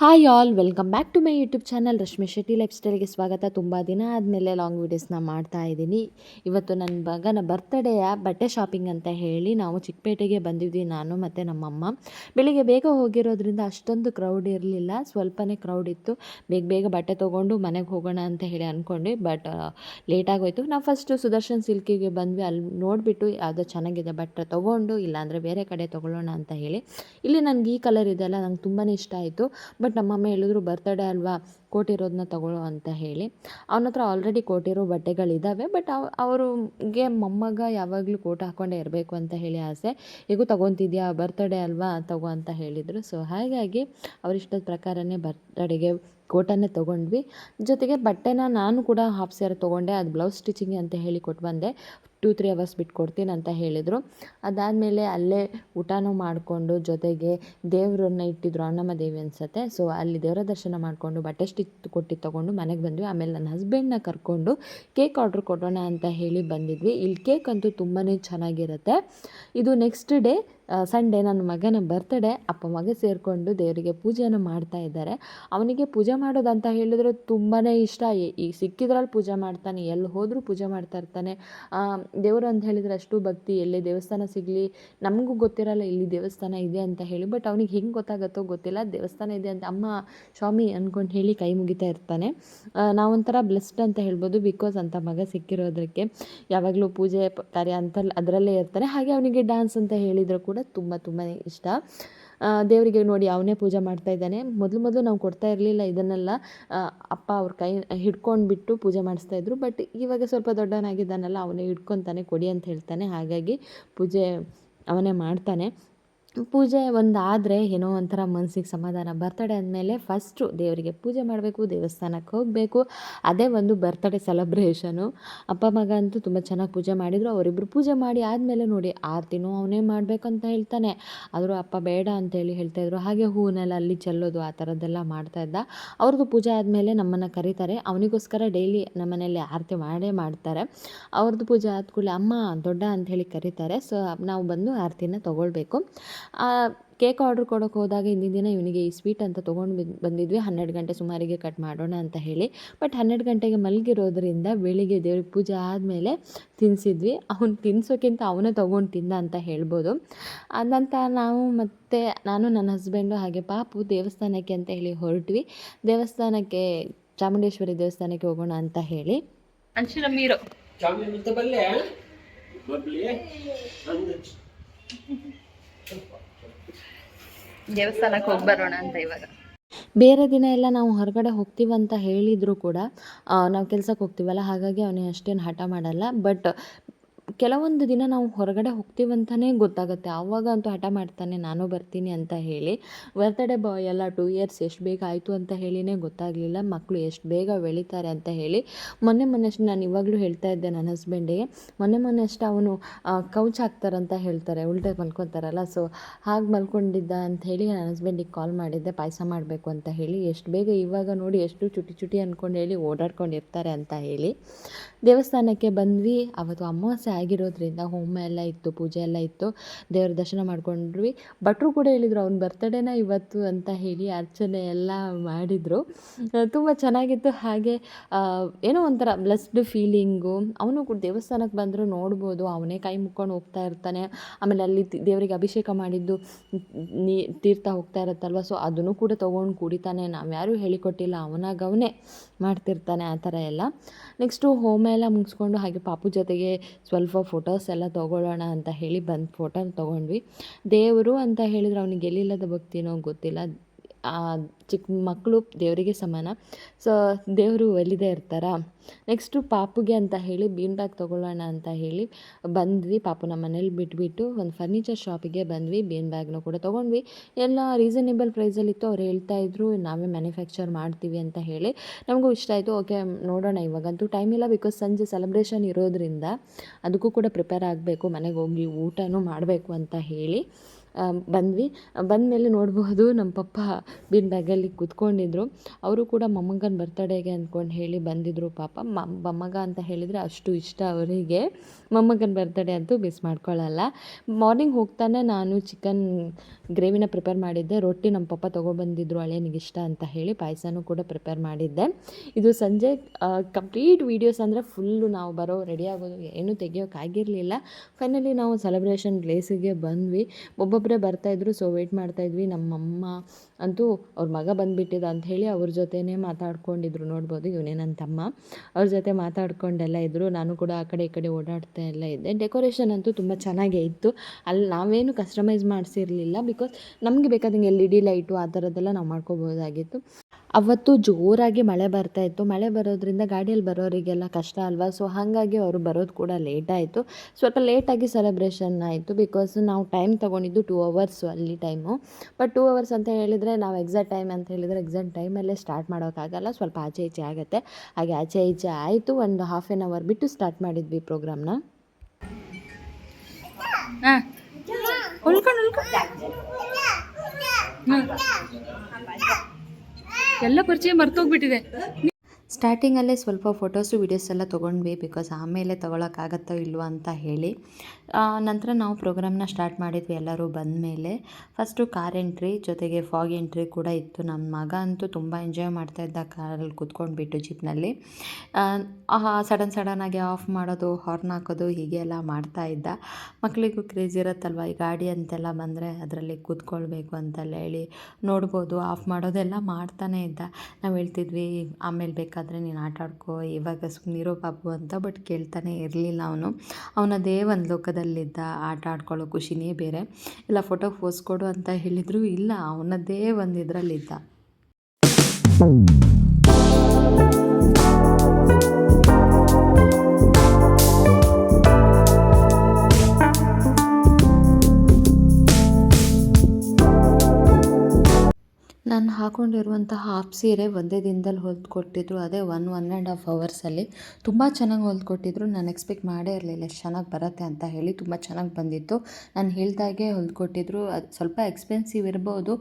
Hi all welcome back to my YouTube channel Rashmi Shetty life ಸ್ಟೈಲ್ಗೆ ಸ್ವಾಗತ. ತುಂಬ ದಿನ ಆದಮೇಲೆ ಲಾಂಗ್ ವೀಡಿಯೋಸ್ನ ಮಾಡ್ತಾ ಇದ್ದೀನಿ. ಇವತ್ತು ನನ್ನ ಮಗನ ಬರ್ತ್ಡೇಯ ಬಟ್ಟೆ ಶಾಪಿಂಗ್ ಅಂತ ಹೇಳಿ ನಾವು ಚಿಕ್ಕಪೇಟೆಗೆ ಬಂದಿದ್ವಿ, ನಾನು ಮತ್ತು ನಮ್ಮಮ್ಮ. ಬೆಳಿಗ್ಗೆ ಬೇಗ ಹೋಗಿರೋದ್ರಿಂದ ಅಷ್ಟೊಂದು ಕ್ರೌಡ್ ಇರಲಿಲ್ಲ, ಸ್ವಲ್ಪನೇ ಕ್ರೌಡ್ ಇತ್ತು. ಬೇಗ ಬೇಗ ಬಟ್ಟೆ ತೊಗೊಂಡು ಮನೆಗೆ ಹೋಗೋಣ ಅಂತ ಹೇಳಿ ಅಂದ್ಕೊಂಡ್ವಿ ಬಟ್ ಲೇಟ್ ಆಗೋಯ್ತು. ನಾವು ಫಸ್ಟು ಸುದರ್ಶನ್ ಸಿಲ್ಕಿಗೆ ಬಂದ್ವಿ ಅಲ್ಲಿ ನೋಡಿಬಿಟ್ಟು ಯಾವುದೋ ಚೆನ್ನಾಗಿದೆ, ಬಟ್ಟೆ ತೊಗೊಂಡು, ಇಲ್ಲಾಂದರೆ ಬೇರೆ ಕಡೆ ತೊಗೊಳ್ಳೋಣ ಅಂತ ಹೇಳಿ. ಇಲ್ಲಿ ನನಗೆ ಈ ಕಲರ್ ಇದೆಲ್ಲ ನಂಗೆ ತುಂಬಾ ಇಷ್ಟ ಆಯಿತು. ನಮ್ಮಮ್ಮ ಹೇಳಿದ್ರು ಬರ್ತಡೇ ಅಲ್ವಾ ಕೊಟ್ಟಿರೋದನ್ನ ತಗೊಳ್ಳೋ ಅಂತ ಹೇಳಿ. ಅವನ ಹತ್ರ ಆಲ್ರೆಡಿ ಕೊಟ್ಟಿರೋ ಬಟ್ಟೆಗಳಿದ್ದಾವೆ ಬಟ್ ಅವ್, ಅವ್ರಿಗೆ ಮೊಮ್ಮಗ ಯಾವಾಗಲೂ ಕೋಟ್ ಹಾಕ್ಕೊಂಡೇ ಇರಬೇಕು ಅಂತ ಹೇಳಿ ಆಸೆ. ಹೇಗೂ ತೊಗೊತಿದ್ಯಾ ಬರ್ತಡೇ ಅಲ್ವಾ, ತಗೋ ಅಂತ ಹೇಳಿದರು. ಸೊ ಹಾಗಾಗಿ ಅವರಿಷ್ಟದ ಪ್ರಕಾರನೇ ಬರ್ತಡೆಗೆ ಕೋಟನ್ನೇ ತೊಗೊಂಡ್ವಿ. ಜೊತೆಗೆ ಬಟ್ಟೆನ ನಾನು ಕೂಡ ಹಾಫ್ ಸ್ಯಾರಿ ತೊಗೊಂಡೆ, ಅದು ಬ್ಲೌಸ್ ಸ್ಟಿಚಿಂಗ್ ಅಂತ ಹೇಳಿ ಕೊಟ್ಟು ಬಂದೆ. ಟೂ ತ್ರೀ ಅವರ್ಸ್ ಬಿಟ್ಟು ಕೊಡ್ತೀನಿ ಅಂತ ಹೇಳಿದರು. ಅದಾದಮೇಲೆ ಅಲ್ಲೇ ಊಟನೂ ಮಾಡಿಕೊಂಡು ಜೊತೆಗೆ ದೇವರನ್ನ ಇಟ್ಟಿದ್ರು ಅಣ್ಣಮ್ಮ ದೇವಿ ಅನಿಸುತ್ತೆ. ಸೊ ಅಲ್ಲಿ ದೇವರ ದರ್ಶನ ಮಾಡಿಕೊಂಡು ಬಟ್ಟೆ ಸ್ಟಿಚ್ ಕೊಟ್ಟಿ ತೊಗೊಂಡು ಮನೆಗೆ ಬಂದ್ವಿ. ಆಮೇಲೆ ನನ್ನ ಹಸ್ಬೆಂಡ್ನ ಕರ್ಕೊಂಡು ಕೇಕ್ ಆರ್ಡ್ರ್ ಕೊಡೋಣ ಅಂತ ಹೇಳಿ ಬಂದಿದ್ವಿ. ಇಲ್ಲಿ ಕೇಕ್ ಅಂತೂ ತುಂಬಾ ಚೆನ್ನಾಗಿರುತ್ತೆ. ಇದು ನೆಕ್ಸ್ಟ್ ಡೇ ಸಂಡೇ ನನ್ನ ಮಗನ ಬರ್ತಡೇ ಅಪ್ಪ ಮಗ ಸೇರಿಕೊಂಡು ದೇವರಿಗೆ ಪೂಜೆಯನ್ನು ಮಾಡ್ತಾ ಇದ್ದಾರೆ. ಅವನಿಗೆ ಪೂಜೆ ಮಾಡೋದಂತ ಹೇಳಿದ್ರೆ ತುಂಬಾ ಇಷ್ಟ. ಈ ಸಿಕ್ಕಿದ್ರಲ್ಲಿ ಪೂಜೆ ಮಾಡ್ತಾನೆ, ಎಲ್ಲಿ ಹೋದರೂ ಪೂಜೆ ಮಾಡ್ತಾ ಇರ್ತಾನೆ. ದೇವರು ಅಂತ ಹೇಳಿದರೆ ಅಷ್ಟು ಭಕ್ತಿ, ಎಲ್ಲೇ ದೇವಸ್ಥಾನ ಸಿಗಲಿ, ನಮಗೂ ಗೊತ್ತಿರಲ್ಲ ಇಲ್ಲಿ ದೇವಸ್ಥಾನ ಇದೆ ಅಂತ ಹೇಳಿ ಬಟ್ ಅವನಿಗೆ ಹೆಂಗೆ ಗೊತ್ತಾಗುತ್ತೋ ಗೊತ್ತಿಲ್ಲ. ದೇವಸ್ಥಾನ ಇದೆ ಅಂತ ಅಮ್ಮ, ಸ್ವಾಮಿ ಅಂದ್ಕೊಂಡು ಹೇಳಿ ಕೈ ಮುಗಿತಾ ಇರ್ತಾನೆ. ನಾವೊಂಥರ ಬ್ಲೆಸ್ಡ್ ಅಂತ ಹೇಳ್ಬೋದು ಬಿಕಾಸ್ ಅಂತ ಮಗ ಸಿಕ್ಕಿರೋದಕ್ಕೆ ಯಾವಾಗಲೂ ಪೂಜೆ ಕಾರ್ಯ ಅಂತ ಅದರಲ್ಲೇ ಇರ್ತಾನೆ. ಹಾಗೆ ಅವನಿಗೆ ಡ್ಯಾನ್ಸ್ ಅಂತ ಹೇಳಿದರೂ ಕೂಡ ತುಂಬ ತುಂಬಾ ಇಷ್ಟ. ದೇವರಿಗೆ ನೋಡಿ ಅವನೇ ಪೂಜೆ ಮಾಡ್ತಾ ಇದ್ದಾನೆ. ಮೊದಲು ಮೊದಲು ನಾವು ಕೊಡ್ತಾ ಇರಲಿಲ್ಲ ಇದನ್ನೆಲ್ಲ. ಅಪ್ಪ ಅವ್ರ ಕೈ ಹಿಡ್ಕೊಂಡ್ಬಿಟ್ಟು ಪೂಜೆ ಮಾಡಿಸ್ತಾ ಇದ್ರು. ಬಟ್ ಇವಾಗ ಸ್ವಲ್ಪ ದೊಡ್ಡವನಾಗಿದ್ದಾನಲ್ಲ, ಅವನೇ ಹಿಡ್ಕೊತಾನೆ, ಕೊಡಿ ಅಂತ ಹೇಳ್ತಾನೆ. ಹಾಗಾಗಿ ಪೂಜೆ ಅವನೇ ಮಾಡ್ತಾನೆ. ಪೂಜೆ ಒಂದು ಆದರೆ ಏನೋ ಒಂಥರ ಮನಸ್ಸಿಗೆ ಸಮಾಧಾನ. ಬರ್ತಡೇ ಅಂದಮೇಲೆ ಫಸ್ಟು ದೇವರಿಗೆ ಪೂಜೆ ಮಾಡಬೇಕು, ದೇವಸ್ಥಾನಕ್ಕೆ ಹೋಗಬೇಕು. ಅದೇ ಒಂದು ಬರ್ತಡೇ ಸೆಲೆಬ್ರೇಷನು ಅಪ್ಪ, ಮಗ ಅಂತೂ ತುಂಬ ಚೆನ್ನಾಗಿ ಪೂಜೆ ಮಾಡಿದರು. ಅವರಿಬ್ಬರು ಪೂಜೆ ಮಾಡಿ ಆದಮೇಲೆ ನೋಡಿ ಆರತಿನೂ ಅವನೇ ಮಾಡಬೇಕಂತ ಹೇಳ್ತಾನೆ. ಆದರೂ ಅಪ್ಪ ಬೇಡ ಅಂತೇಳಿ ಹೇಳ್ತಾಯಿದ್ರು ಹಾಗೆ ಹೂವನ್ನೆಲ್ಲ ಅಲ್ಲಿ ಚೆಲ್ಲೋದು ಆ ಥರದ್ದೆಲ್ಲ ಮಾಡ್ತಾಯಿದ್ದ ಅವ್ರದ್ದು ಪೂಜೆ ಆದಮೇಲೆ ನಮ್ಮನ್ನು ಕರೀತಾರೆ. ಅವನಿಗೋಸ್ಕರ ಡೈಲಿ ನಮ್ಮನೇಲಿ ಆರತಿ ಮಾಡೇ ಮಾಡ್ತಾರೆ. ಅವ್ರದ್ದು ಪೂಜೆ ಆದ ಕೂಡಲೇ ಅಮ್ಮ ದೊಡ್ಡ ಅಂತ ಹೇಳಿ ಕರೀತಾರೆ. ಸೊ ನಾವು ಬಂದು ಆರತಿನ ತೊಗೊಳ್ಬೇಕು. ಕೇಕ್ ಆರ್ಡ್ರ್ ಕೊಡೋಕೆ ಹೋದಾಗ ಹಿಂದಿನ ದಿನ ಇವನಿಗೆ ಈ ಸ್ವೀಟ್ ಅಂತ ತೊಗೊಂಡು ಬಂದಿದ್ವಿ. ಹನ್ನೆರಡು ಗಂಟೆ ಸುಮಾರಿಗೆ ಕಟ್ ಮಾಡೋಣ ಅಂತ ಹೇಳಿ. ಬಟ್ ಹನ್ನೆರಡು ಗಂಟೆಗೆ ಮಲಗಿರೋದ್ರಿಂದ ಬೆಳಿಗ್ಗೆ ದೇವ್ರಿಗೆ ಪೂಜೆ ಆದಮೇಲೆ ತಿನ್ನಿಸಿದ್ವಿ ಅವನು ತಿನ್ನಿಸೋಕ್ಕಿಂತ ಅವನೇ ತೊಗೊಂಡು ತಿಂದ ಅಂತ ಹೇಳ್ಬೋದು. ಅದಂತ ನಾವು ಮತ್ತು ನಾನು ನನ್ನ ಹಸ್ಬೆಂಡು ಹಾಗೆ ಪಾಪು ದೇವಸ್ಥಾನಕ್ಕೆ ಅಂತ ಹೇಳಿ ಹೊರಟ್ವಿ. ದೇವಸ್ಥಾನಕ್ಕೆ ಚಾಮುಂಡೇಶ್ವರಿ ದೇವಸ್ಥಾನಕ್ಕೆ ಹೋಗೋಣ ಅಂತ ಹೇಳಿ. ಅಂಚಿನ ಮೀರು. ದೇವಸ್ಥಾನಕ್ಕೆ ಹೋಗಿ ಬರೋಣ ಅಂತ ಇವಾಗ. ಬೇರೆ ದಿನ ಎಲ್ಲ ನಾವು ಹೊರಗಡೆ ಹೋಗ್ತೀವಂತ ಹೇಳಿದ್ರು ಕೂಡ ನಾವು ಕೆಲ್ಸಕ್ಕೆ ಹೋಗ್ತೀವಲ್ಲ, ಹಾಗಾಗಿ ಅವನೇ ಅಷ್ಟೇನು ಹಠ ಮಾಡಲ್ಲ. ಬಟ್ ಕೆಲವೊಂದು ದಿನ ನಾವು ಹೊರಗಡೆ ಹೋಗ್ತೀವಂತಲೇ ಗೊತ್ತಾಗುತ್ತೆ. ಆವಾಗ ಅಂತೂ ಹಠ ಮಾಡ್ತಾನೆ, ನಾನು ಬರ್ತೀನಿ ಅಂತ ಹೇಳಿ. ಬರ್ತಡೇ ಬಾಯ್ ಎಲ್ಲ ಟೂ ಇಯರ್ಸ್ ಎಷ್ಟು ಬೇಗ ಆಯಿತು ಅಂತ ಹೇಳಿನೇ ಗೊತ್ತಾಗಲಿಲ್ಲ. ಮಕ್ಕಳು ಎಷ್ಟು ಬೇಗ ಬೆಳೀತಾರೆ ಅಂತ ಹೇಳಿ. ಮೊನ್ನೆ ಮೊನ್ನೆ ನಾನು ಇವಾಗಲೂ ಹೇಳ್ತಾ ಇದ್ದೆ ನನ್ನ ಹಸ್ಬೆಂಡಿಗೆ ಮೊನ್ನೆ ಮೊನ್ನೆ ಅಷ್ಟು ಅವನು ಕೌಚ್ ಹಾಕ್ತಾರಂತ ಹೇಳ್ತಾರೆ, ಉಲ್ಟೆ ಮಲ್ಕೊತಾರಲ್ಲ. ಸೊ ಹಾಗೆ ಮಲ್ಕೊಂಡಿದ್ದ ಅಂತ ಹೇಳಿ ನನ್ನ ಹಸ್ಬೆಂಡಿಗೆ ಕಾಲ್ ಮಾಡಿದ್ದೆ, ಪಾಯಸ ಮಾಡಬೇಕು ಅಂತ ಹೇಳಿ. ಎಷ್ಟು ಬೇಗ ಇವಾಗ ನೋಡಿ ಎಷ್ಟು ಚುಟಿ ಚುಟಿ ಅಂದ್ಕೊಂಡು ಹೇಳಿ ಓಡಾಡ್ಕೊಂಡಿರ್ತಾರೆ ಅಂತ ಹೇಳಿ. ದೇವಸ್ಥಾನಕ್ಕೆ ಬಂದ್ವಿ. ಅವತ್ತು ಅಮಾವಾಸ್ಯೆ ಆಗಿರೋದ್ರಿಂದ ಹೋಮ ಎಲ್ಲ ಇತ್ತು, ಪೂಜೆ ಎಲ್ಲ ಇತ್ತು. ದೇವ್ರ ದರ್ಶನ ಮಾಡ್ಕೊಂಡ್ವಿ. ಭಟ್ರು ಕೂಡ ಹೇಳಿದರು, ಅವ್ನ ಬರ್ತಡೇನ ಇವತ್ತು ಅಂತ ಹೇಳಿ ಅರ್ಚನೆ ಎಲ್ಲ ಮಾಡಿದರು. ತುಂಬ ಚೆನ್ನಾಗಿತ್ತು. ಹಾಗೆ ಏನೋ ಒಂಥರ ಬ್ಲೆಸ್ಡ್ ಫೀಲಿಂಗು ಅವನು ಕೂಡ ದೇವಸ್ಥಾನಕ್ಕೆ ಬಂದರೂ ನೋಡ್ಬೋದು. ಅವನೇ ಕೈ ಮುಕ್ಕೊಂಡು ಹೋಗ್ತಾ ಇರ್ತಾನೆ. ಆಮೇಲೆ ಅಲ್ಲಿ ದೇವರಿಗೆ ಅಭಿಷೇಕ ಮಾಡಿದ್ದು ನೀ, ತೀರ್ಥ ಹೋಗ್ತಾ ಇರುತ್ತಲ್ವ? ಸೊ ಅದನ್ನು ಕೂಡ ತೊಗೊಂಡು ಕುಡಿತಾನೆ. ನಾವು ಯಾರೂ ಹೇಳಿಕೊಟ್ಟಿಲ್ಲ. ಅವನಾಗ ಅವನೇ ಮಾಡ್ತಿರ್ತಾನೆ ಆ ಥರ ಎಲ್ಲ. ನೆಕ್ಸ್ಟು ಹೋಮ ಎಲ್ಲ ಮುಗಿಸ್ಕೊಂಡು ಹಾಗೆ ಪಾಪು ಜೊತೆಗೆ ಸ್ವಲ್ಪ ಫೋಟೋಸ್ ಎಲ್ಲ ತೊಗೊಳ್ಳೋಣ ಅಂತ ಹೇಳಿ ಬಂದು ಫೋಟೋ ತೊಗೊಂಡ್ವಿ. ದೇವರು ಅಂತ ಹೇಳಿದ್ರೆ ಅವ್ನಿಗೆ ಎಲ್ಲಿಲ್ಲದ ಭಕ್ತಿನೋ ಗೊತ್ತಿಲ್ಲ. ಚಿಕ್ಕ ಮಕ್ಕಳು ದೇವರಿಗೆ ಸಮಾನ. ಸೊ ದೇವರು ಒಲಿದೇ ಇರ್ತಾರ? ನೆಕ್ಸ್ಟು ಪಾಪುಗೆ ಅಂತ ಹೇಳಿ ಬೀನ್ ಬ್ಯಾಗ್ ತೊಗೊಳ್ಳೋಣ ಅಂತ ಹೇಳಿ ಬಂದ್ವಿ. ಪಾಪು ನಮ್ಮ ಮನೇಲಿ ಬಿಟ್ಬಿಟ್ಟು ಒಂದು ಫರ್ನಿಚರ್ ಶಾಪಿಗೆ ಬಂದ್ವಿ. ಬೀನ್ ಬ್ಯಾಗ್ನೂ ಕೂಡ ತೊಗೊಂಡ್ವಿ. ಎಲ್ಲ ರೀಸನೇಬಲ್ ಪ್ರೈಸಲ್ಲಿತ್ತು ಅವ್ರು ಹೇಳ್ತಾ ಇದ್ರು, ನಾವೇ ಮ್ಯಾನುಫ್ಯಾಕ್ಚರ್ ಮಾಡ್ತೀವಿ ಅಂತ ಹೇಳಿ. ನಮಗೂ ಇಷ್ಟ ಆಯಿತು. ಓಕೆ ನೋಡೋಣ ಇವಾಗಂತೂ ಟೈಮ್ ಇಲ್ಲ ಬಿಕಾಸ್ ಸಂಜೆ ಸೆಲೆಬ್ರೇಷನ್ ಇರೋದ್ರಿಂದ ಅದಕ್ಕೂ ಕೂಡ ಪ್ರಿಪೇರ್ ಆಗಬೇಕು. ಮನೆಗೆ ಹೋಗಿ ಊಟನೂ ಮಾಡಬೇಕು ಅಂತ ಹೇಳಿ. ಬಂದ್ವಿ. ಬಂದಮೇಲೆ ನೋಡಬಹುದು ನಮ್ಮ ಪಪ್ಪ ಬಿನ್ ಬ್ಯಾಗಲ್ಲಿ ಕೂತ್ಕೊಂಡಿದ್ರು. ಅವರು ಕೂಡ ಮೊಮ್ಮಗನ ಬರ್ತಡೇಗೆ ಅಂದ್ಕೊಂಡು ಹೇಳಿ ಬಂದಿದ್ರು ಪಾಪ. ಮೊಮ್ಮಗ ಅಂತ ಹೇಳಿದರೆ ಅಷ್ಟು ಇಷ್ಟ ಅವರಿಗೆ. ಮೊಮ್ಮಗನ ಬರ್ತಡೇ ಅಂತೂ ಮಿಸ್ ಮಾಡ್ಕೊಳ್ಳಲ್ಲ ಮಾರ್ನಿಂಗ್ ಹೋಗ್ತಾನೆ ನಾನು ಚಿಕನ್ ಗ್ರೇವಿನ ಪ್ರಿಪೇರ್ ಮಾಡಿದ್ದೆ. ರೊಟ್ಟಿ ನಮ್ಮ ಪಪ್ಪ ತೊಗೊಬಂದಿದ್ರು. ಅಳಿಯನಿಗೆ ಇಷ್ಟ ಅಂತ ಹೇಳಿ ಪಾಯಸನೂ ಕೂಡ ಪ್ರಿಪೇರ್ ಮಾಡಿದ್ದೆ. ಇದು ಸಂಜೆ ಕಂಪ್ಲೀಟ್ ವೀಡಿಯೋಸ್ ಅಂದರೆ ಫುಲ್ಲು ನಾವು ಬರೋ ರೆಡಿ ಆಗೋದು ಏನೂ ತೆಗಿಯೋಕ್ಕಾಗಿರಲಿಲ್ಲ ಫೈನಲಿ ನಾವು ಸೆಲೆಬ್ರೇಷನ್ ಪ್ಲೇಸಿಗೆ ಬಂದ್ವಿ. ಒಬ್ಬೊಬ್ಬರೇ ಬರ್ತಾಯಿದ್ರು ಸೊ ವೆಯ್ಟ್ ಮಾಡ್ತಾಯಿದ್ವಿ ನಮ್ಮಮ್ಮ ಅಂತೂ ಅವ್ರ ಮಗ ಬಂದುಬಿಟ್ಟಿದ್ದ ಅಂತ ಹೇಳಿ ಅವ್ರ ಜೊತೆನೇ ಮಾತಾಡ್ಕೊಂಡಿದ್ರು. ನೋಡ್ಬೋದು ಇವನೇ ನನ್ನ ತಮ್ಮ. ಅವ್ರ ಜೊತೆ ಮಾತಾಡ್ಕೊಂಡೆಲ್ಲ ಇದ್ದರು ನಾನು ಕೂಡ ಆ ಕಡೆ ಈ ಕಡೆ ಓಡಾಡ್ತಾ ಎಲ್ಲ ಇದ್ದೆ. ಡೆಕೋರೇಷನ್ ಅಂತೂ ತುಂಬ ಚೆನ್ನಾಗೇ ಇತ್ತು. ಅಲ್ಲಿ ನಾವೇನು ಕಸ್ಟಮೈಸ್ ಮಾಡಿಸಿರಲಿಲ್ಲ ಬಿಕಾಸ್ ನಮಗೆ ಬೇಕಾದಂಗೆ ಎಲ್ ಇ ಡಿ ಲೈಟು ಆ ಥರದ್ದೆಲ್ಲ ನಾವು ಮಾಡ್ಕೋಬೋದಾಗಿತ್ತು ಅವತ್ತು ಜೋರಾಗಿ ಮಳೆ ಬರ್ತಾ ಇತ್ತು. ಮಳೆ ಬರೋದ್ರಿಂದ ಗಾಡಿಯಲ್ಲಿ ಬರೋರಿಗೆಲ್ಲ ಕಷ್ಟ ಅಲ್ವಾ? ಸೊ ಹಾಗಾಗಿ ಅವರು ಬರೋದು ಕೂಡ ಲೇಟ್ ಆಯಿತು. ಸ್ವಲ್ಪ ಲೇಟಾಗಿ ಸೆಲೆಬ್ರೇಷನ್ ಆಯಿತು ಬಿಕಾಸ್ ನಾವು ಟೈಮ್ ತೊಗೊಂಡಿದ್ದು ಟೂ ಅವರ್ಸು ಅಲ್ಲಿ ಟೈಮು ಬಟ್ ಟೂ ಅವರ್ಸ್ ಅಂತ ಹೇಳಿದರೆ ನಾವು ಎಕ್ಸಾಕ್ಟ್ ಟೈಮ್ ಅಂತ ಹೇಳಿದರೆ ಎಕ್ಸಾಕ್ಟ್ ಟೈಮಲ್ಲೇ ಸ್ಟಾರ್ಟ್ ಮಾಡೋಕ್ಕಾಗಲ್ಲ. ಸ್ವಲ್ಪ ಆಚೆ ಈಚೆ ಆಗುತ್ತೆ. ಹಾಗೆ ಆಚೆ ಈಚೆ ಆಯಿತು. ಒಂದು ಹಾಫ್ ಆನ್ ಅವರ್ ಬಿಟ್ಟು ಸ್ಟಾರ್ಟ್ ಮಾಡಿದ್ವಿ ಪ್ರೋಗ್ರಾಮ್ನ ಹಾಂ. ಉಳ್ಕೊಂಡು ಉಳ್ಕೊಂಡು ಹ್ಞೂ ಎಲ್ಲ ಪರಿಚಯ ಮರ್ತೋಗ್ಬಿಟ್ಟಿದೆ. ಸ್ಟಾರ್ಟಿಂಗಲ್ಲೇ ಸ್ವಲ್ಪ ಫೋಟೋಸು ವೀಡಿಯೋಸ್ ಎಲ್ಲ ತೊಗೊಂಡ್ವಿ, ಬಿಕಾಸ್ ಆಮೇಲೆ ತೊಗೊಳಕ್ಕಾಗತ್ತೋ ಇಲ್ವೋ ಅಂತ ಹೇಳಿ. ನಂತರ ನಾವು ಪ್ರೋಗ್ರಾಮ್ನ ಸ್ಟಾರ್ಟ್ ಮಾಡಿದ್ವಿ ಎಲ್ಲರೂ ಬಂದ ಮೇಲೆ ಫಸ್ಟು ಕಾರ್ ಎಂಟ್ರಿ, ಜೊತೆಗೆ ಫಾಗ್ ಎಂಟ್ರಿ ಕೂಡ ಇತ್ತು. ನಮ್ಮ ಮಗ ಅಂತೂ ತುಂಬ ಎಂಜಾಯ್ ಮಾಡ್ತಾ ಇದ್ದ ಕಾರಲ್ಲಿ ಕುತ್ಕೊಂಡ್ಬಿಟ್ಟು ಜೀಪ್ನಲ್ಲಿ. ಸಡನ್ ಸಡನ್ನಾಗಿ ಆಫ್ ಮಾಡೋದು, ಹಾರ್ನ್ ಹಾಕೋದು, ಹೀಗೆ ಎಲ್ಲ ಮಾಡ್ತಾ ಇದ್ದ. ಮಕ್ಕಳಿಗೂ ಕ್ರೇಜ್ ಇರುತ್ತಲ್ವ? ಈ ಗಾಡಿ ಅಂತೆಲ್ಲ ಬಂದರೆ ಅದರಲ್ಲಿ ಕೂತ್ಕೊಳ್ಬೇಕು ಅಂತೆಲ್ಲ ಹೇಳಿ ನೋಡ್ಬೋದು, ಆಫ್ ಮಾಡೋದೆಲ್ಲ ಮಾಡ್ತಾನೆ ಇದ್ದ. ನಾವು ಹೇಳ್ತಿದ್ವಿ, ಆಮೇಲೆ ಬೇಕಾದರೆ ನೀನು ಆಟ ಆಡ್ಕೋ ಇವಾಗ ಸುಮ್ಮನಿರೋ ಪಾಪು ಅಂತ, ಬಟ್ ಕೇಳ್ತಾನೆ ಇರಲಿಲ್ಲ ಅವನು. ಅವನದೇ ಒಂದು ಲೋಕದಲ್ಲಿದ್ದ ಆಟ ಆಡ್ಕೊಳ್ಳೋ ಖುಷಿನೇ ಬೇರೆ. ಇಲ್ಲ ಫೋಟೋ ಪೋಸ್ ಕೊಡು ಅಂತ ಹೇಳಿದ್ರು ಇಲ್ಲ, ಅವನದ್ದೇ ಒಂದು ಇದರಲ್ಲಿದ್ದ. ನಾನು ಹಾಕ್ಕೊಂಡಿರುವಂತಹ ಹಾಫ್ ಸೀರೆ ಒಂದೇ ದಿನದಲ್ಲಿ ಹೊಲ್ದು ಕೊಟ್ಟಿದ್ರು ಅದೇ ಒನ್ ಒನ್ ಆ್ಯಂಡ್ ಹಾಫ್ ಅವರ್ಸಲ್ಲಿ ತುಂಬ ಚೆನ್ನಾಗಿ ಹೊಲ್ದು ಕೊಟ್ಟಿದ್ರು ನಾನು ಎಕ್ಸ್ಪೆಕ್ಟ್ ಮಾಡೇ ಇರಲಿಲ್ಲ ಎಷ್ಟು ಚೆನ್ನಾಗಿ ಬರುತ್ತೆ ಅಂತ ಹೇಳಿ, ತುಂಬ ಚೆನ್ನಾಗಿ ಬಂದಿತ್ತು. ನಾನು ಹೇಳ್ದಾಗೆ ಹೊಲ್ದು ಕೊಟ್ಟಿದ್ರು ಅದು ಸ್ವಲ್ಪ ಎಕ್ಸ್ಪೆನ್ಸಿವ್ ಇರ್ಬೋದು.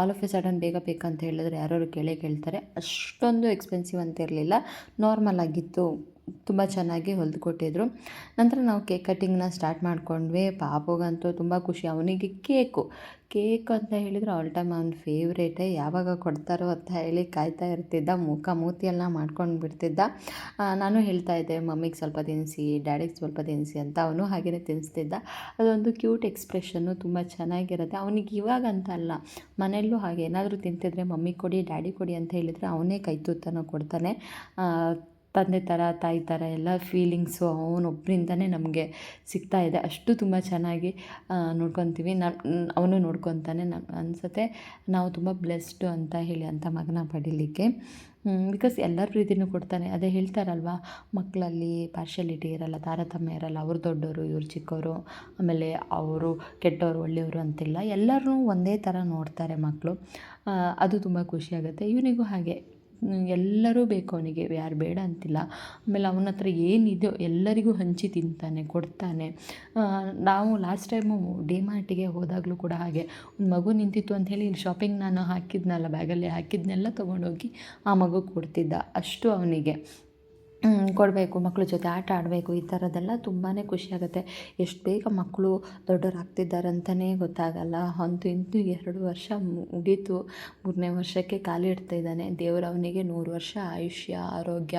ಆಲ್ ಆಫ್ ಎ ಸಡನ್ ಬೇಗ ಬೇಕಂತ ಹೇಳಿದ್ರೆ ಯಾರು ಕೇಳೇ ಕೇಳ್ತಾರೆ. ಅಷ್ಟೊಂದು ಎಕ್ಸ್ಪೆನ್ಸಿವ್ ಅಂತ ಇರಲಿಲ್ಲ ನಾರ್ಮಲ್ ಆಗಿತ್ತು. ತುಂಬ ಚೆನ್ನಾಗಿ ಹೊಲಿದು ಕೊಟ್ಟಿದ್ರು ನಂತರ ನಾವು ಕೇಕ್ ಕಟ್ಟಿಂಗ್ನ ಸ್ಟಾರ್ಟ್ ಮಾಡ್ಕೊಂಡ್ವಿ. ಪಾಪುಗಂತೂ ತುಂಬ ಖುಷಿ. ಅವನಿಗೆ ಕೇಕು. ಕೇಕ್ ಅಂತ ಹೇಳಿದರೆ ಆಲ್ ಟೈಮ್ ಅವ್ನ ಫೇವ್ರೇಟೇ. ಯಾವಾಗ ಕೊಡ್ತಾರೋ ಅಂತ ಹೇಳಿ ಕಾಯ್ತಾ ಇರ್ತಿದ್ದ. ಮುಖ ಮೂತಿಯೆಲ್ಲ ಮಾಡ್ಕೊಂಡು ಬಿಡ್ತಿದ್ದ ನಾನು ಹೇಳ್ತಾ ಇದ್ದೆ, ಮಮ್ಮಿಗೆ ಸ್ವಲ್ಪ ತಿನ್ನಿಸಿ, ಡ್ಯಾಡಿಗೆ ಸ್ವಲ್ಪ ತಿನ್ನಿಸಿ ಅಂತ ಅವನು ಹಾಗೆಯೇ ತಿನ್ನಿಸ್ತಿದ್ದ. ಅದೊಂದು ಕ್ಯೂಟ್ ಎಕ್ಸ್ಪ್ರೆಷನ್ನು ತುಂಬ ಚೆನ್ನಾಗಿರುತ್ತೆ. ಅವನಿಗೆ ಇವಾಗ ಅಂತ ಅಲ್ಲ, ಮನೆಯಲ್ಲೂ ಹಾಗೆ. ಏನಾದರೂ ತಿಂತಿದ್ರೆ ಮಮ್ಮಿ ಕೊಡಿ, ಡ್ಯಾಡಿ ಕೊಡಿ ಅಂತ ಹೇಳಿದರೆ ಅವನೇ ಕೈ ಕೊಡ್ತಾನೆ. ತಂದೆ ಥರ ತಾಯಿ ಥರ ಎಲ್ಲ ಫೀಲಿಂಗ್ಸು ಅವನೊಬ್ಬರಿಂದನೇ ನಮಗೆ ಸಿಗ್ತಾ ಇದೆ. ಅಷ್ಟು ತುಂಬ ಚೆನ್ನಾಗಿ ನೋಡ್ಕೊತೀವಿ. ನಾನು ಅವನು ನೋಡ್ಕೊತಾನೆ ನಮ್ಮ ಅನಿಸುತ್ತೆ. ನಾವು ತುಂಬ ಬ್ಲೆಸ್ಡು ಅಂತ ಹೇಳಿ ಅಂತ ಮಗನ ಪಡೀಲಿಕ್ಕೆ. ಬಿಕಾಸ್ ಎಲ್ಲರ ಪ್ರೀತಿನೂ ಕೊಡ್ತಾನೆ. ಅದೇ ಹೇಳ್ತಾರಲ್ವ ಮಕ್ಕಳಲ್ಲಿ ಪಾರ್ಶಾಲಿಟಿ ಇರಲ್ಲ, ತಾರತಮ್ಯ ಇರಲ್ಲ. ಅವ್ರು ದೊಡ್ಡವರು ಇವ್ರು ಚಿಕ್ಕವರು ಆಮೇಲೆ ಅವರು ಕೆಟ್ಟವರು ಒಳ್ಳೆಯವರು ಅಂತಿಲ್ಲ. ಎಲ್ಲರೂ ಒಂದೇ ಥರ ನೋಡ್ತಾರೆ ಮಕ್ಕಳು ಅದು ತುಂಬ ಖುಷಿಯಾಗುತ್ತೆ ಇವನಿಗೂ ಹಾಗೆ. ಎಲ್ಲರೂ ಬೇಕು ಅವನಿಗೆ, ಯಾರು ಬೇಡ ಅಂತಿಲ್ಲ. ಆಮೇಲೆ ಅವನ ಹತ್ರ ಏನಿದೆಯೋ ಎಲ್ಲರಿಗೂ ಹಂಚಿ ತಿಂತಾನೆ, ಕೊಡ್ತಾನೆ. ನಾವು ಲಾಸ್ಟ್ ಟೈಮು ಡಿಮಾರ್ಟಿಗೆ ಹೋದಾಗಲೂ ಕೂಡ ಹಾಗೆ. ಒಂದು ಮಗು ನಿಂತಿತ್ತು ಅಂತ ಹೇಳಿ ಶಾಪಿಂಗ್ ನಾನು ಹಾಕಿದ್ನಲ್ಲ ಬ್ಯಾಗಲ್ಲಿ ಹಾಕಿದ್ನೆಲ್ಲ ತೊಗೊಂಡೋಗಿ ಆ ಮಗು ಕೊಡ್ತಿದ್ದ ಅಷ್ಟು ಅವನಿಗೆ. ಕೊಡಬೇಕು ಮಕ್ಕಳ ಜೊತೆ ಆಟ ಆಡಬೇಕು, ಈ ಥರದ್ದೆಲ್ಲ ತುಂಬಾ ಖುಷಿಯಾಗುತ್ತೆ ಎಷ್ಟು ಬೇಗ ಮಕ್ಕಳು ದೊಡ್ಡವರಾಗ್ತಿದ್ದಾರೆ ಅಂತಲೇ ಗೊತ್ತಾಗಲ್ಲ. ಅಂತೂ ಇಂತೂ ಎರಡು ವರ್ಷ ಮುಗೀತು, ಮೂರನೇ ವರ್ಷಕ್ಕೆ ಕಾಲಿಡ್ತಾ ಇದ್ದಾನೆ. ದೇವರು ಅವನಿಗೆ ನೂರು ವರ್ಷ ಆಯುಷ್ಯ, ಆರೋಗ್ಯ,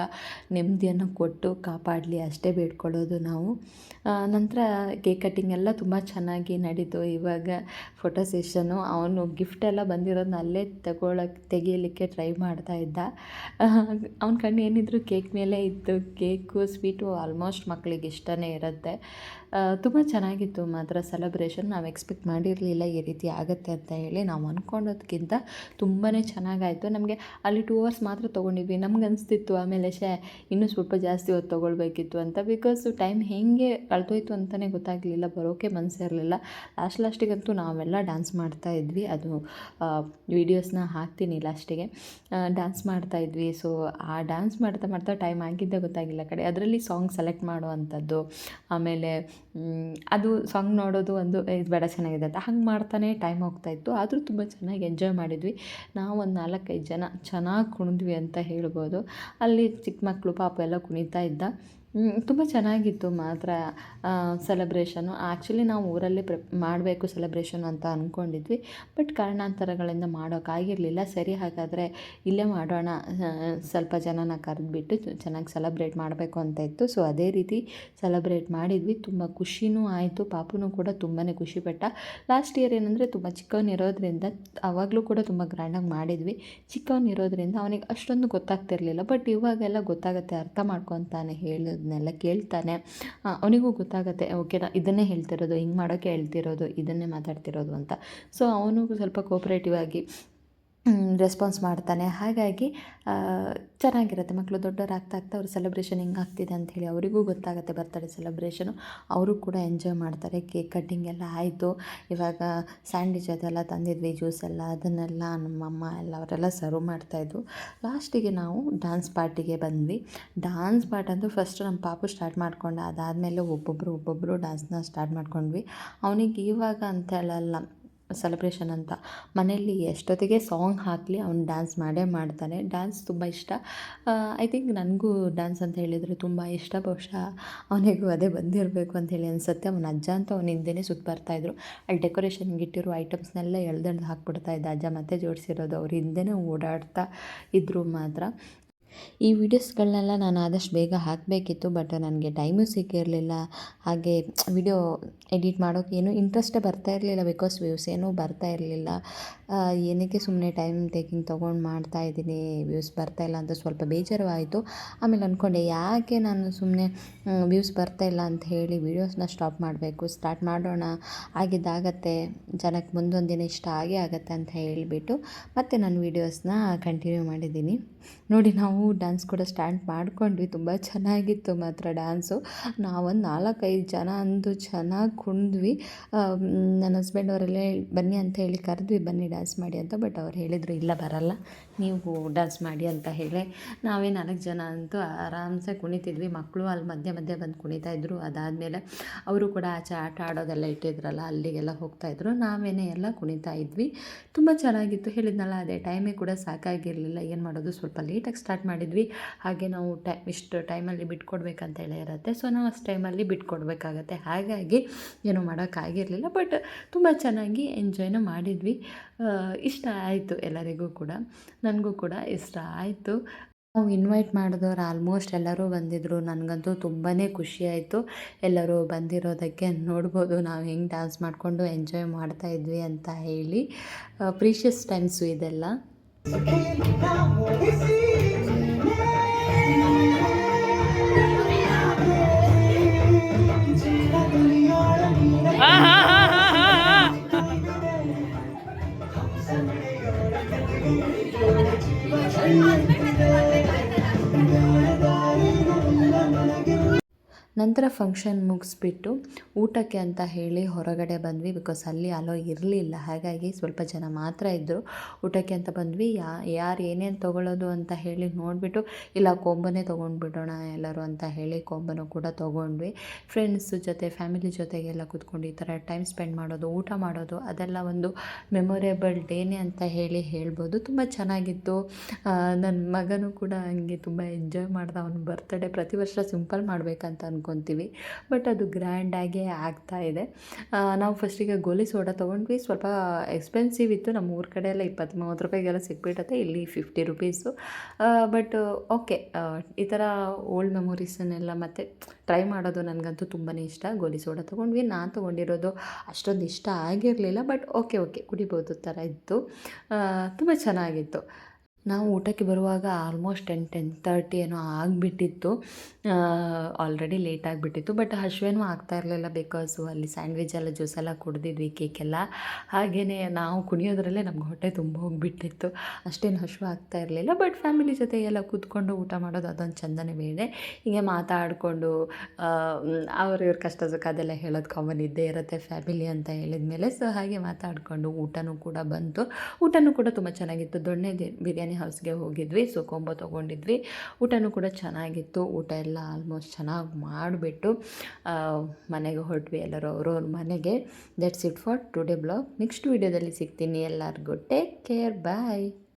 ನೆಮ್ಮದಿಯನ್ನು ಕೊಟ್ಟು ಕಾಪಾಡಲಿ, ಅಷ್ಟೇ ಬೇಡ್ಕೊಳ್ಳೋದು ನಾವು. ನಂತರ ಕೇಕ್ ಕಟ್ಟಿಂಗ್ ಎಲ್ಲ ತುಂಬ ಚೆನ್ನಾಗಿ ನಡೀತು. ಇವಾಗ ಫೋಟೋ ಸೆಷನ್ನು, ಅವನು ಗಿಫ್ಟ್ ಎಲ್ಲ ಬಂದಿರೋದನ್ನ ಅಲ್ಲೇ ತಗೊಳಕ್ಕೆ ತೆಗೆಯಲಿಕ್ಕೆ ಟ್ರೈ ಮಾಡ್ತಾ ಇದ್ದ. ಅವ್ನ ಕಣ್ಣು ಏನಿದ್ರು ಕೇಕ್ ಮೇಲೆ ಇತ್ತು ಕೇಕು ಸ್ವೀಟು ಆಲ್ಮೋಸ್ಟ್ ಮಕ್ಕಳಿಗೆ ಇಷ್ಟನೇ ಇರುತ್ತೆ. ತುಂಬ ಚೆನ್ನಾಗಿತ್ತು ಮಾತ್ರ ಸೆಲೆಬ್ರೇಷನ್ ನಾವು ಎಕ್ಸ್ಪೆಕ್ಟ್ ಮಾಡಿರಲಿಲ್ಲ ಈ ರೀತಿ ಆಗುತ್ತೆ ಅಂತ ಹೇಳಿ ನಾವು ಅಂದ್ಕೊಂಡೋದ್ಕಿಂತ ತುಂಬಾ ಚೆನ್ನಾಗಾಯಿತು. ನಮಗೆ ಅಲ್ಲಿ ಟೂ ಅವರ್ಸ್ ಮಾತ್ರ ತೊಗೊಂಡಿದ್ವಿ. ನಮ್ಗೆ ಅನಿಸ್ತಿತ್ತು, ಆಮೇಲೆ ಶೇ ಇನ್ನೂ ಸ್ವಲ್ಪ ಜಾಸ್ತಿ ಹೊತ್ತು ತೊಗೊಳ್ಬೇಕಿತ್ತು ಅಂತ. ಬಿಕಾಸ್ ಟೈಮ್ ಹೇಗೆ ಕಳೆದೋಯ್ತು ಅಂತಲೇ ಗೊತ್ತಾಗಲಿಲ್ಲ ಬರೋಕ್ಕೆ ಮನಸ್ಸಿರಲಿಲ್ಲ ಲಾಸ್ಟ್ ಲಾಸ್ಟಿಗಂತೂ ನಾವೆಲ್ಲ ಡ್ಯಾನ್ಸ್ ಮಾಡ್ತಾ ಇದ್ವಿ. ಅದು ವೀಡಿಯೋಸ್ನ ಹಾಕ್ತೀನಿ ಲಾಸ್ಟಿಗೆ ಡ್ಯಾನ್ಸ್ ಮಾಡ್ತಾ ಇದ್ವಿ. ಸೊ ಆ ಡ್ಯಾನ್ಸ್ ಮಾಡ್ತಾ ಮಾಡ್ತಾ ಟೈಮ್ ಆಗಿ ಆಗಿದ್ದೇ ಗೊತ್ತಾಗಿಲ್ಲ ಕಡೆ. ಅದರಲ್ಲಿ ಸಾಂಗ್ ಸೆಲೆಕ್ಟ್ ಮಾಡುವಂಥದ್ದು, ಆಮೇಲೆ ಅದು ಸಾಂಗ್ ನೋಡೋದು ಒಂದು ಇದು ಬೇಡ, ಚೆನ್ನಾಗಿದೆ ಅಂತ ಹಂಗೆ ಮಾಡ್ತಾನೆ ಟೈಮ್ ಹೋಗ್ತಾಯಿತ್ತು ಆದರೂ ತುಂಬ ಚೆನ್ನಾಗಿ ಎಂಜಾಯ್ ಮಾಡಿದ್ವಿ. ನಾವು ಒಂದು ನಾಲ್ಕೈದು ಜನ ಚೆನ್ನಾಗಿ ಕುಣಿದ್ವಿ ಅಂತ ಹೇಳ್ಬೋದು. ಅಲ್ಲಿ ಚಿಕ್ಕ ಮಕ್ಕಳು ಪಾಪ ಎಲ್ಲ ಕುಣಿತಾ ಇದ್ದ. ತುಂಬ ಚೆನ್ನಾಗಿತ್ತು ಮಾತ್ರ ಸೆಲೆಬ್ರೇಷನು ಆ್ಯಕ್ಚುಲಿ ನಾವು ಊರಲ್ಲಿ ಪ್ರಿಪ್ ಮಾಡಬೇಕು ಸೆಲೆಬ್ರೇಷನ್ ಅಂತ ಅಂದ್ಕೊಂಡಿದ್ವಿ ಬಟ್ ಕಾರಣಾಂತರಗಳಿಂದ ಮಾಡೋಕ್ಕಾಗಿರಲಿಲ್ಲ ಸರಿ, ಹಾಗಾದರೆ ಇಲ್ಲೇ ಮಾಡೋಣ. ಸ್ವಲ್ಪ ಜನನ ಕರೆದುಬಿಟ್ಟು ಚೆನ್ನಾಗಿ ಸೆಲೆಬ್ರೇಟ್ ಮಾಡಬೇಕು ಅಂತ ಇತ್ತು. ಸೊ ಅದೇ ರೀತಿ ಸೆಲೆಬ್ರೇಟ್ ಮಾಡಿದ್ವಿ. ತುಂಬ ಖುಷಿನೂ ಆಯಿತು. ಪಾಪುನೂ ಕೂಡ ತುಂಬಾ ಖುಷಿಪಟ್ಟ. ಲಾಸ್ಟ್ ಇಯರ್ ಏನಂದರೆ ತುಂಬ ಚಿಕ್ಕವನಿರೋದ್ರಿಂದ ಆವಾಗಲೂ ಕೂಡ ತುಂಬ ಗ್ರ್ಯಾಂಡಾಗಿ ಮಾಡಿದ್ವಿ. ಚಿಕ್ಕವನಿರೋದ್ರಿಂದ ಅವನಿಗೆ ಅಷ್ಟೊಂದು ಗೊತ್ತಾಗ್ತಿರಲಿಲ್ಲ ಬಟ್ ಇವಾಗೆಲ್ಲ ಗೊತ್ತಾಗುತ್ತೆ, ಅರ್ಥ ಮಾಡ್ಕೊತಾನೆ ಹೇಳೋದನ್ನೆಲ್ಲ ಕೇಳ್ತಾನೆ. ಅವನಿಗೂ ಗೊತ್ತಾಗುತ್ತೆ ಓಕೆನಾ ಇದನ್ನೇ ಹೇಳ್ತಿರೋದು, ಹಿಂಗೆ ಮಾಡೋಕ್ಕೆ ಹೇಳ್ತಿರೋದು, ಇದನ್ನೇ ಮಾತಾಡ್ತಿರೋದು ಅಂತ. ಸೊ ಅವನಿಗೂ ಸ್ವಲ್ಪ ಕೋಪ್ರೇಟಿವ್ ಆಗಿ ರೆಸ್ಪಾನ್ಸ್ ಮಾಡ್ತಾನೆ. ಹಾಗಾಗಿ ಚೆನ್ನಾಗಿರುತ್ತೆ. ಮಕ್ಕಳು ದೊಡ್ಡವರಾಗ್ತಾ ಆಗ್ತಾ ಅವ್ರ ಸೆಲೆಬ್ರೇಷನ್ ಹೆಂಗೆ ಆಗ್ತಿದೆ ಅಂಥೇಳಿ ಅವರಿಗೂ ಗೊತ್ತಾಗುತ್ತೆ ಬರ್ತಡೇ ಸೆಲೆಬ್ರೇಷನು ಅವರು ಕೂಡ ಎಂಜಾಯ್ ಮಾಡ್ತಾರೆ. ಕೇಕ್ ಕಟ್ಟಿಂಗ್ ಎಲ್ಲ ಆಯಿತು. ಇವಾಗ ಸ್ಯಾಂಡ್ವಿಚ್ ಅದೆಲ್ಲ ತಂದಿದ್ವಿ ಜ್ಯೂಸ್ ಎಲ್ಲ, ಅದನ್ನೆಲ್ಲ ನಮ್ಮಮ್ಮ ಎಲ್ಲ ಅವರೆಲ್ಲ ಸರ್ವ್ ಮಾಡ್ತಾಯಿದ್ರು ಲಾಸ್ಟಿಗೆ ನಾವು ಡಾನ್ಸ್ ಪಾರ್ಟಿಗೆ ಬಂದ್ವಿ. ಡಾನ್ಸ್ ಪಾರ್ಟ್ ಅಂತೂ ಫಸ್ಟ್ ನಮ್ಮ ಪಾಪು ಸ್ಟಾರ್ಟ್ ಮಾಡ್ಕೊಂಡ, ಅದಾದಮೇಲೆ ಒಬ್ಬೊಬ್ಬರು ಒಬ್ಬೊಬ್ಬರು ಡಾನ್ಸ್ನ ಸ್ಟಾರ್ಟ್ ಮಾಡ್ಕೊಂಡ್ವಿ. ಅವನಿಗೆ ಇವಾಗ ಅಂತ ಹೇಳಲ್ಲ. ಸೆಲೆಬ್ರೇಷನ್ ಅಂತ. ಮನೆಯಲ್ಲಿ ಎಷ್ಟೊತ್ತಿಗೆ ಸಾಂಗ್ ಹಾಕಲಿ ಅವ್ನು ಡ್ಯಾನ್ಸ್ ಮಾಡೇ ಮಾಡ್ತಾನೆ. ಡ್ಯಾನ್ಸ್ ತುಂಬ ಇಷ್ಟ. ಐ ಥಿಂಕ್ ನನಗೂ ಡ್ಯಾನ್ಸ್ ಅಂತ ಹೇಳಿದರೆ ತುಂಬ ಇಷ್ಟ. ಬಹುಶಃ ಅವನಿಗೂ ಅದೇ ಬಂದಿರಬೇಕು ಅಂತ ಹೇಳಿ ಅನಿಸುತ್ತೆ. ಅವನ ಅಜ್ಜ ಅಂತ ಅವ್ನ ಹಿಂದೆನೇ ಸುತ್ತ ಬರ್ತಾಯಿದ್ರು ಅಲ್ಲಿ ಡೆಕೋರೇಷನ್ಗೆ ಇಟ್ಟಿರೋ ಐಟಮ್ಸ್ನೆಲ್ಲ ಎಳ್ದೆಳ್ದು ಹಾಕ್ಬಿಡ್ತಾ ಇದ್ದ. ಅಜ್ಜ ಮತ್ತೆ ಜೋಡಿಸಿರೋದು. ಅವ್ರ ಹಿಂದೆನೇ ಓಡಾಡ್ತಾ ಇದ್ದರು ಮಾತ್ರ. ಈ ವಿಡಿಯೋಸ್ಗಳನ್ನೆಲ್ಲ ನಾನು ಆದಷ್ಟು ಬೇಗ ಹಾಕಬೇಕಿತ್ತು, ಬಟ್ ನನಗೆ ಟೈಮು ಸಿಕ್ಕಿರಲಿಲ್ಲ. ಹಾಗೆ ವಿಡಿಯೋ ಎಡಿಟ್ ಮಾಡೋಕ್ಕೆ ಏನೂ ಇಂಟ್ರೆಸ್ಟೇ ಬರ್ತಾ ಇರಲಿಲ್ಲ ಬಿಕಾಸ್ ವ್ಯೂಸ್ ಏನೂ ಬರ್ತಾ ಇರಲಿಲ್ಲ. ಏನಕ್ಕೆ ಸುಮ್ಮನೆ ಟೈಮ್ ಟೇಕಿಂಗ್ ತೊಗೊಂಡು ಮಾಡ್ತಾ ಇದ್ದೀನಿ ವ್ಯೂಸ್ ಬರ್ತಾ ಇಲ್ಲ ಅಂತ ಸ್ವಲ್ಪ ಬೇಜಾರು ಆಯಿತು ಆಮೇಲೆ ಅಂದ್ಕೊಂಡೆ ಯಾಕೆ ನಾನು ಸುಮ್ಮನೆ ವ್ಯೂಸ್ ಬರ್ತಾ ಇಲ್ಲ ಅಂತ ಹೇಳಿ ವೀಡಿಯೋಸ್ನ ಸ್ಟಾಪ್ ಮಾಡಬೇಕು ಸ್ಟಾರ್ಟ್ ಮಾಡೋಣ. ಆಗಿದ್ದಾಗತ್ತೆ, ಜನಕ್ಕೆ ಮುಂದೊಂದು ದಿನ ಇಷ್ಟ ಆಗೇ ಆಗತ್ತೆ ಅಂತ ಹೇಳಿಬಿಟ್ಟು ಮತ್ತೆ ನಾನು ವೀಡಿಯೋಸ್ನ ಕಂಟಿನ್ಯೂ ಮಾಡಿದ್ದೀನಿ. ನೋಡಿ, ನಾವು ಡ್ಯಾನ್ಸ್ ಕೂಡ ಸ್ಟ್ಯಾಂಡ್ ಮಾಡ್ಕೊಂಡ್ವಿ. ತುಂಬ ಚೆನ್ನಾಗಿತ್ತು ಮಾತ್ರ ಡ್ಯಾನ್ಸು ನಾವೊಂದು ನಾಲ್ಕೈದು ಜನ ಅಂದು ಚೆನ್ನಾಗಿ ಕುಣಿದ್ವಿ. ನನ್ನ ಹಸ್ಬೆಂಡ್ ಅವರೆಲ್ಲ ಬನ್ನಿ ಅಂತ ಹೇಳಿ ಕರೆದ್ವಿ. ಬನ್ನಿ ಡ್ಯಾನ್ಸ್ ಮಾಡಿ ಅಂತ. ಬಟ್ ಅವ್ರು ಹೇಳಿದರು, ಇಲ್ಲ, ಬರಲ್ಲ. ನೀವು ಡ್ಯಾನ್ಸ್ ಮಾಡಿ ಅಂತ ಹೇಳಿ. ನಾವೇ ನಾಲ್ಕು ಜನ ಅಂತೂ ಆರಾಮ್ಸೆ ಕುಣಿತಿದ್ವಿ. ಮಕ್ಕಳು ಅಲ್ಲಿ ಮಧ್ಯೆ ಮಧ್ಯೆ ಬಂದು ಕುಣಿತಾ ಇದ್ರು. ಅದಾದಮೇಲೆ ಅವರು ಕೂಡ ಆಚೆ ಆಟ ಆಡೋದೆಲ್ಲ ಇಟ್ಟಿದ್ರಲ್ಲ, ಅಲ್ಲಿಗೆಲ್ಲ ಹೋಗ್ತಾಯಿದ್ರು ನಾವೇನೇ ಎಲ್ಲ ಕುಣಿತಾ ಇದ್ವಿ. ತುಂಬ ಚೆನ್ನಾಗಿತ್ತು. ಹೇಳಿದ್ನಲ್ಲ, ಅದೇ ಟೈಮೇ ಕೂಡ ಸಾಕಾಗಿರಲಿಲ್ಲ. ಏನು ಮಾಡೋದು? ಸ್ವಲ್ಪ ಲೇಟಾಗಿ ಸ್ಟಾರ್ಟ್ ಮಾಡಿದ್ವಿ. ಹಾಗೆ ನಾವು ಟೈ, ಇಷ್ಟು ಟೈಮಲ್ಲಿ ಬಿಟ್ಕೊಡ್ಬೇಕಂತ ಹೇಳಿ ಇರುತ್ತೆ. ಸೊ, ನಾವು ಅಷ್ಟು ಟೈಮಲ್ಲಿ ಬಿಟ್ಕೊಡ್ಬೇಕಾಗತ್ತೆ. ಹಾಗಾಗಿ ಏನೂ ಮಾಡೋಕ್ಕಾಗಿರಲಿಲ್ಲ ಬಟ್ ತುಂಬ ಚೆನ್ನಾಗಿ ಎಂಜಾಯ್ನ ಮಾಡಿದ್ವಿ. ಇಷ್ಟ ಆಯಿತು ಎಲ್ಲರಿಗೂ ಕೂಡ. ನನಗೂ ಕೂಡ ಇಷ್ಟ ಆಯಿತು. ನಾವು ಇನ್ವೈಟ್ ಮಾಡಿದವ್ರು ಆಲ್ಮೋಸ್ಟ್ ಎಲ್ಲರೂ ಬಂದಿದ್ದರು ನನಗಂತೂ ತುಂಬಾ ಖುಷಿ ಆಯಿತು. ಎಲ್ಲರೂ ಬಂದಿರೋದಕ್ಕೆ ನೋಡ್ಬೋದು. ನಾವು ಹೆಂಗೆ ಡ್ಯಾನ್ಸ್ ಮಾಡಿಕೊಂಡು ಎಂಜಾಯ್ ಮಾಡ್ತಾ ಇದ್ವಿ ಅಂತ ಹೇಳಿ. ಪ್ರೀಷಿಯಸ್ ಟೈಮ್ಸು ಇದೆಲ್ಲ. Uh-huh. ನಂತರ ಫಂಕ್ಷನ್ ಮುಗಿಸ್ಬಿಟ್ಟು ಊಟಕ್ಕೆ ಅಂತ ಹೇಳಿ ಹೊರಗಡೆ ಬಂದ್ವಿ ಬಿಕಾಸ್ ಅಲ್ಲಿ ಅಲೋ ಇರಲಿಲ್ಲ. ಹಾಗಾಗಿ ಸ್ವಲ್ಪ ಜನ ಮಾತ್ರ ಇದ್ದರು ಊಟಕ್ಕೆ ಅಂತ ಬಂದ್ವಿ. ಯಾ, ಯಾರು ಏನೇನು ತೊಗೊಳ್ಳೋದು ಅಂತ ಹೇಳಿ ನೋಡಿಬಿಟ್ಟು, ಇಲ್ಲ ಕೊಂಬನೇ ತೊಗೊಂಡ್ಬಿಡೋಣ ಎಲ್ಲರೂ ಅಂತ ಹೇಳಿ ಕೊಂಬನು ಕೂಡ ತೊಗೊಂಡ್ವಿ. ಫ್ರೆಂಡ್ಸ್ ಜೊತೆ ಫ್ಯಾಮಿಲಿ ಜೊತೆಗೆಲ್ಲ ಕೂತ್ಕೊಂಡು ಈ ಥರ ಟೈಮ್ ಸ್ಪೆಂಡ್ ಮಾಡೋದು, ಊಟ ಮಾಡೋದು, ಅದೆಲ್ಲ ಒಂದು ಮೆಮೊರೇಬಲ್ ಡೇನೇ ಅಂತ ಹೇಳಿ ಹೇಳ್ಬೋದು. ತುಂಬ ಚೆನ್ನಾಗಿತ್ತು. ನನ್ನ ಮಗನೂ ಕೂಡ ಹಂಗೆ ತುಂಬ ಎಂಜಾಯ್ ಮಾಡ್ದ. ಅವನ ಬರ್ತಡೇ ಪ್ರತಿ ವರ್ಷ ಸಿಂಪಲ್ ಮಾಡಬೇಕಂತ ಅನ್ಕೊತೀವಿ ಬಟ್ ಅದು ಗ್ರ್ಯಾಂಡಾಗೇ ಆಗ್ತಾ ಇದೆ. ನಾವು ಫಸ್ಟಿಗೆ ಗೋಲಿ ಸೋಡಾ ತೊಗೊಂಡ್ವಿ. ಸ್ವಲ್ಪ ಎಕ್ಸ್ಪೆನ್ಸಿವ್ ಇತ್ತು. ನಮ್ಮ ಊರ ಕಡೆ ಎಲ್ಲ ಇಪ್ಪತ್ತು ಮೂವತ್ತು ರೂಪಾಯಿಗೆಲ್ಲ ಸಿಕ್ಬಿಟ್ಟತ್ತೆ ಇಲ್ಲಿ ಫಿಫ್ಟಿ ರುಪೀಸು ಬಟ್ ಓಕೆ ಈ ಥರ ಓಲ್ಡ್ ಮೆಮೊರೀಸನ್ನೆಲ್ಲ ಮತ್ತು ಟ್ರೈ ಮಾಡೋದು ನನಗಂತೂ ತುಂಬಾ ಇಷ್ಟ. ಗೋಲಿ ಸೋಡಾ ತೊಗೊಂಡ್ವಿ. ನಾನು ತೊಗೊಂಡಿರೋದು ಅಷ್ಟೊಂದು ಇಷ್ಟ ಆಗಿರಲಿಲ್ಲ. ಬಟ್ ಓಕೆ ಓಕೆ ಕುಡಿಬೋದು ಥರ ಇತ್ತು. ತುಂಬ ಚೆನ್ನಾಗಿತ್ತು. ನಾವು ಊಟಕ್ಕೆ ಬರುವಾಗ ಆಲ್ಮೋಸ್ಟ್ ಟೆನ್ ಟೆನ್ ತರ್ಟಿ ಏನೋ ಆಗಿಬಿಟ್ಟಿತ್ತು. ಆಲ್ರೆಡಿ ಲೇಟ್ ಆಗಿಬಿಟ್ಟಿತ್ತು. ಬಟ್ ಹಶ್ವೇನೂ ಆಗ್ತಾ ಇರಲಿಲ್ಲ ಬಿಕಾಸು ಅಲ್ಲಿ ಸ್ಯಾಂಡ್ವಿಚ್ ಎಲ್ಲ ಜ್ಯೂಸ್ ಎಲ್ಲ ಕುಡ್ದಿದ್ವಿ ಕೇಕೆಲ್ಲ ಹಾಗೆಯೇ ನಾವು ಕುಣಿಯೋದ್ರಲ್ಲೇ ನಮ್ಗೆ ಹೊಟ್ಟೆ ತುಂಬ ಹೋಗಿಬಿಟ್ಟಿತ್ತು. ಅಷ್ಟೇನು ಹಶ್ವ ಆಗ್ತಾ ಇರಲಿಲ್ಲ. ಬಟ್ ಫ್ಯಾಮಿಲಿ ಜೊತೆ ಎಲ್ಲ ಕೂತ್ಕೊಂಡು ಊಟ ಮಾಡೋದು ಅದೊಂದು ಚಂದನೇ ಬೇರೆ. ಹೀಗೆ ಮಾತಾಡಿಕೊಂಡು ಅವ್ರ ಇವ್ರ ಕಷ್ಟ ಸುಖ ಅದೆಲ್ಲ ಹೇಳೋದು ಕಾಮನ್ ಇದ್ದೇ ಇರುತ್ತೆ ಫ್ಯಾಮಿಲಿ ಅಂತ ಹೇಳಿದ ಮೇಲೆ ಸೊ ಹಾಗೆ ಮಾತಾಡಿಕೊಂಡು ಊಟನೂ ಕೂಡ ಬಂತು. ಊಟನೂ ಕೂಡ ತುಂಬ ಚೆನ್ನಾಗಿತ್ತು. ದೊಣ್ಣೆ ಬಿರಿಯಾನಿ ಹೌಸ್ಗೆ ಹೋಗಿದ್ವಿ ಸೊ ಕೊಂಬೋ ತೊಗೊಂಡಿದ್ವಿ. ಊಟನೂ ಕೂಡ ಚೆನ್ನಾಗಿತ್ತು. ಊಟ ಎಲ್ಲ ಆಲ್ಮೋಸ್ಟ್ ಚೆನ್ನಾಗಿ ಮಾಡಿಬಿಟ್ಟು ಮನೆಗೆ ಹೊರಟ್ವಿ ಎಲ್ಲರೂ ಅವ್ರವ್ರ ಮನೆಗೆ. That's it for today vlog next ವೀಡಿಯೋದಲ್ಲಿ ಸಿಗ್ತೀನಿ. ಎಲ್ಲರಿಗೂ ಟೇಕ್ ಕೇರ್ ಬಾಯ್